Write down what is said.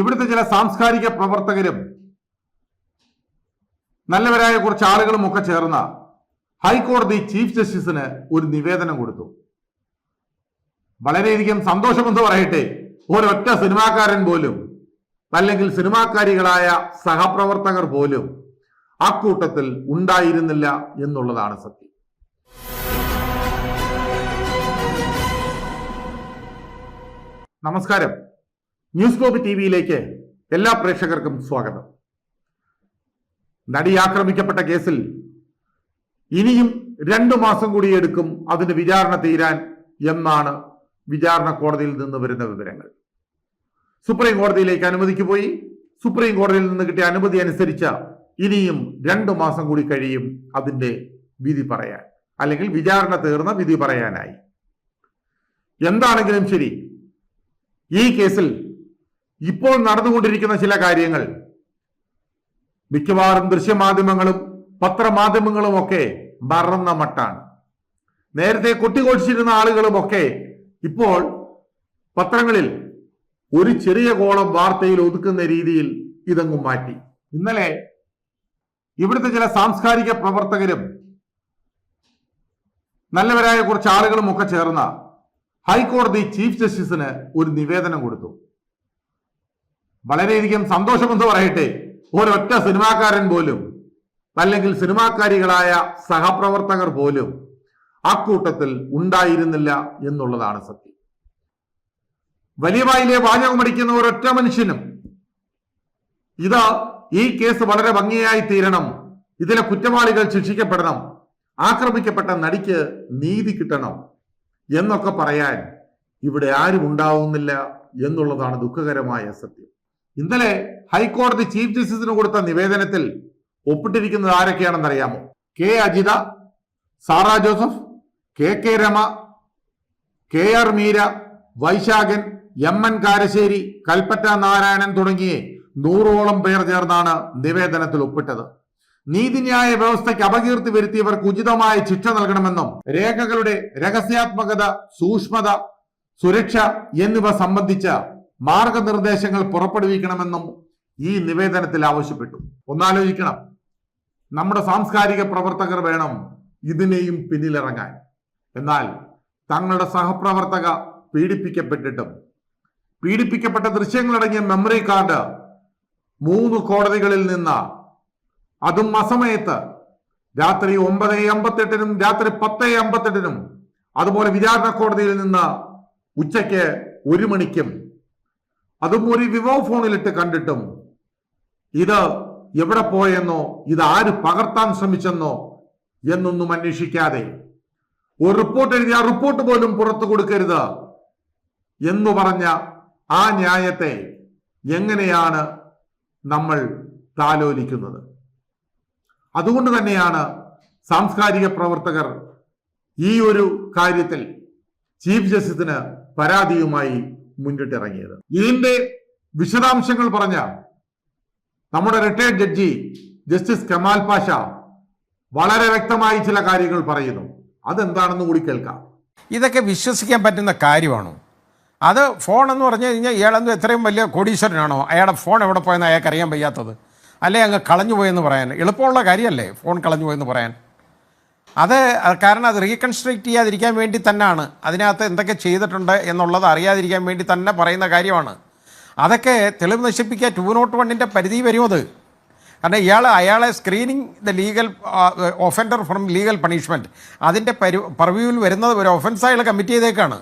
ഇവിടുത്തെ ചില സാംസ്കാരിക പ്രവർത്തകരും നല്ലവരായ കുറച്ച് ആളുകളും ഒക്കെ ചേർന്ന ഹൈക്കോടതി ചീഫ് ജസ്റ്റിസിന് ഒരു നിവേദനം കൊടുത്തു. വളരെയധികം സന്തോഷമെന്ന് പറയട്ടെ. ഒരൊറ്റ സിനിമാക്കാരൻ പോലും അല്ലെങ്കിൽ സിനിമാക്കാരികളായ സഹപ്രവർത്തകർ പോലും അക്കൂട്ടത്തിൽ ഉണ്ടായിരുന്നില്ല എന്നുള്ളതാണ് സത്യം. നമസ്കാരം. ന്യൂസ് ഗ്ലോബ് ടി വിയിലേക്ക് എല്ലാ പ്രേക്ഷകർക്കും സ്വാഗതം. നടി ആക്രമിക്കപ്പെട്ട കേസിൽ ഇനിയും രണ്ടു മാസം കൂടി എടുക്കും അതിന് വിചാരണ തീരാൻ എന്നാണ് വിചാരണ കോടതിയിൽ നിന്ന് വരുന്ന വിവരങ്ങൾ. സുപ്രീം കോടതിയിലേക്ക് അനുമതിക്ക് പോയി. സുപ്രീം കോടതിയിൽ നിന്ന് കിട്ടിയ അനുമതി അനുസരിച്ച് ഇനിയും രണ്ടു മാസം കൂടി കഴിയും അതിന്റെ വിധി പറയാൻ. അല്ലെങ്കിൽ വിചാരണ തീർന്ന വിധി പറയാനായി. എന്താണെങ്കിലും ശരി ഈ കേസിൽ ഇപ്പോൾ നടന്നുകൊണ്ടിരിക്കുന്ന ചില കാര്യങ്ങൾ. മിക്കവാറും ദൃശ്യമാധ്യമങ്ങളും പത്രമാധ്യമങ്ങളും ഒക്കെ മറന്ന മട്ടാണ്. നേരത്തെ കൊട്ടിഘോഷിച്ചിരുന്ന ആളുകളുമൊക്കെ ഇപ്പോൾ പത്രങ്ങളിൽ ഒരു ചെറിയ കോളം വാർത്തയിൽ ഒതുക്കുന്ന രീതിയിൽ ഇതങ്ങും മാറ്റി. ഇന്നലെ ഇവിടുത്തെ ചില സാംസ്കാരിക പ്രവർത്തകരും നല്ലവരായ കുറച്ച് ആളുകളും ഒക്കെ ചേർന്ന ഹൈക്കോടതി ചീഫ് ജസ്റ്റിസിന് ഒരു നിവേദനം കൊടുത്തു. വളരെയധികം സന്തോഷമെന്ന് പറയട്ടെ. ഒരൊറ്റ സിനിമാക്കാരൻ പോലും അല്ലെങ്കിൽ സിനിമാക്കാരികളായ സഹപ്രവർത്തകർ പോലും അക്കൂട്ടത്തിൽ ഉണ്ടായിരുന്നില്ല എന്നുള്ളതാണ് സത്യം. വലിയ വായിലെ വാചകമടിക്കുന്ന ഒരൊറ്റ മനുഷ്യനും ഇത് ഈ കേസ് വളരെ ഭംഗിയായി തീരണം ഇതിലെ കുറ്റവാളികൾ ശിക്ഷിക്കപ്പെടണം ആക്രമിക്കപ്പെട്ട നടിക്ക് നീതി കിട്ടണം എന്നൊക്കെ പറയാൻ ഇവിടെ ആരും ഉണ്ടാവുന്നില്ല എന്നുള്ളതാണ് ദുഃഖകരമായ സത്യം. ഇന്നലെ ഹൈക്കോടതി ചീഫ് ജസ്റ്റിസിന് കൊടുത്ത നിവേദനത്തിൽ ഒപ്പിട്ടിരിക്കുന്നത് ആരൊക്കെയാണെന്ന് അറിയാമോ K Ajitha Sara Joseph K K Rama K R Meera Vaishakhan M N Karassery Kalpetta Narayanan തുടങ്ങിയ നൂറോളം പേർ ചേർന്നാണ് നിവേദനത്തിൽ ഒപ്പിട്ടത്. നീതിന്യായ വ്യവസ്ഥയ്ക്ക് അപകീർത്തി വരുത്തിയവർക്ക് ഉചിതമായ ശിക്ഷ നൽകണമെന്നും രേഖകളുടെ രഹസ്യാത്മകത സൂക്ഷ്മത സുരക്ഷ എന്നിവ സംബന്ധിച്ച മാർഗനിർദ്ദേശങ്ങൾ പുറപ്പെടുവിക്കണമെന്നും ഈ നിവേദനത്തിൽ ആവശ്യപ്പെട്ടു. ഒന്നാലോചിക്കണം. നമ്മുടെ സാംസ്കാരിക പ്രവർത്തകർ വേണം ഇതിനെയും പിന്നിലിറങ്ങാൻ. എന്നാൽ തങ്ങളുടെ സഹപ്രവർത്തക പീഡിപ്പിക്കപ്പെട്ടിട്ടും പീഡിപ്പിക്കപ്പെട്ട ദൃശ്യങ്ങളടങ്ങിയ മെമ്മറി കാർഡ് മൂന്ന് കോടതികളിൽ നിന്ന് അതും അസമയത്ത് രാത്രി ഒമ്പത് അമ്പത്തെട്ടിനും രാത്രി പത്ത് അമ്പത്തെട്ടിനും അതുപോലെ വിചാരണ കോടതിയിൽ നിന്ന് ഉച്ചയ്ക്ക് ഒരു മണിക്കും അതും ഒരു വിവോ ഫോണിലിട്ട് കണ്ടിട്ടും ഇത് എവിടെ പോയെന്നോ ഇത് ആര് പകർത്താൻ ശ്രമിച്ചെന്നോ എന്നൊന്നും അന്വേഷിക്കാതെ ഒരു റിപ്പോർട്ട് എഴുതി ആ റിപ്പോർട്ട് പോലും പുറത്തു കൊടുക്കരുത് എന്ന് പറഞ്ഞ ആ ന്യായത്തെ എങ്ങനെയാണ് നമ്മൾ താലോലിക്കുന്നത്? അതുകൊണ്ട് തന്നെയാണ് സാംസ്കാരിക പ്രവർത്തകർ ഈ ഒരു കാര്യത്തിൽ ചീഫ് ജസ്റ്റിസിന് പരാതിയുമായി മുന്നിട്ടിറങ്ങിയത്. ഇതിന്റെ വിശദാംശങ്ങൾ പറഞ്ഞ നമ്മുടെ retired judge justice Kemal Pasha വളരെ വ്യക്തമായി ചില കാര്യങ്ങൾ പറയുന്നു. അതെന്താണെന്ന് കൂടി കേൾക്കാം. ഇതൊക്കെ വിശ്വസിക്കാൻ പറ്റുന്ന കാര്യമാണോ? അത് ഫോൺ എന്ന് പറഞ്ഞു കഴിഞ്ഞാൽ ഇയാളെന്തോ എത്രയും വലിയ കോടീശ്വരനാണോ? അയാളുടെ ഫോൺ എവിടെ പോയെന്ന് അയാൾക്ക് അറിയാൻ വയ്യാത്തത്. അല്ലെ അങ്ങ് കളഞ്ഞു പോയെന്ന് പറയാൻ. എളുപ്പമുള്ള കാര്യമല്ലേ ഫോൺ കളഞ്ഞു പോയെന്ന് പറയാൻ? അത് കാരണം അത് റീകൺസ്ട്രക്ട് ചെയ്യാതിരിക്കാൻ വേണ്ടി തന്നെയാണ് അതിനകത്ത് എന്തൊക്കെ ചെയ്തിട്ടുണ്ട് എന്നുള്ളത് അറിയാതിരിക്കാൻ വേണ്ടി തന്നെ പറയുന്ന കാര്യമാണ്. അതൊക്കെ തെളിവ് നശിപ്പിക്കുക ടു നോട്ട് വണ്ണിന്റെ പരിധി വരും അത്. കാരണം ഇയാൾ അയാളെ screening the legal offender from legal punishment അതിന്റെ പരി പർവ്യൂവിൽ വരുന്നത് ഒരു ഒഫൻസ് അയാൾ കമ്മിറ്റ് ചെയ്തേക്കാണ്.